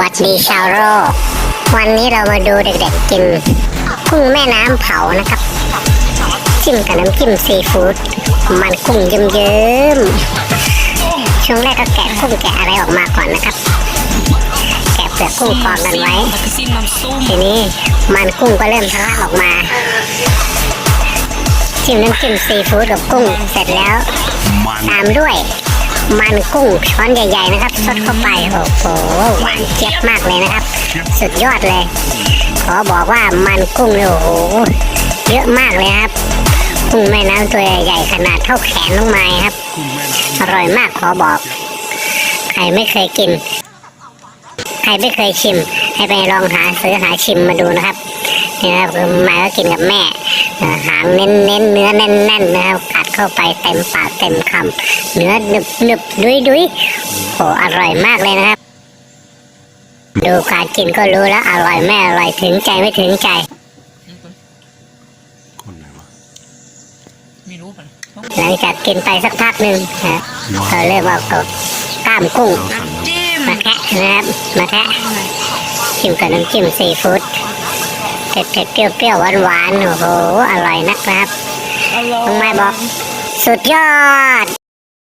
วัสดีชาวโลกวันนี้เรามาดูเด็กๆกินกุ้งแม่น้ำเผานะครับ จิ้มกับน้ำจิ้มซีฟู้ดมันกุ้งเยิ้มๆช่วงแรกก็แกะกุ้งแกะอะไรออกมาก่อนนะครับ แกะเปลือกกุ้งกรองกันไว้แล้วก็ซิมน้ำส้มทีนี้มันกุ้งก็เริ่มทะลักออกมา จิ้มน้ำจิ้มซีฟู้ดกับกุ้งเสร็จแล้วนตามด้วย มันกุ้งช้อนใหญ่ๆนะครับสดเข้าไปโอ้โหหวานเจี๊ยบมากเลยนะครับ สุดยอดเลย ขอบอกว่ามันกุ้งเนี่ยโอ้โหเยอะมากเลยครับกุ้งแม่น้ำตัวใหญ่ขนาดเท่าแขนน้องไม้ครับ อร่อยมากขอบอก ใครไม่เคยกิน ใครไม่เคยชิม ให้ไปลองหาซื้อหาชิมมาดูนะครับนี่นะครับมาก็กินกับแม่ หางเน้นเน้นๆเนื้อแน่นแน่นๆนะครับกัดเข้าไปเต็มปากเต็มคำเนื้อหนึบหนึบดุยดุยโอ้อร่อยมากเลยนะครับ ดูการกินก็รู้แล้วอร่อยแม่อร่อยถึงใจไม่ถึงใจำคนไหนวะไม่รู้กันหลังจากกินไปสักพักหนึ่งนะเขาเรียกว่าเอากล้ามกุ้งเราสั่งน้ำจิ้มมาแคะนะครับมาแคะจิ้มกับน้ำจิ้มซีฟู้ด เผ็ดเผ็ดๆเปรี้ยวเปรี้ยวหวานหวานๆโอ้โหอร่อยนะครับอร่อยน้องไม้บอก สุดยอด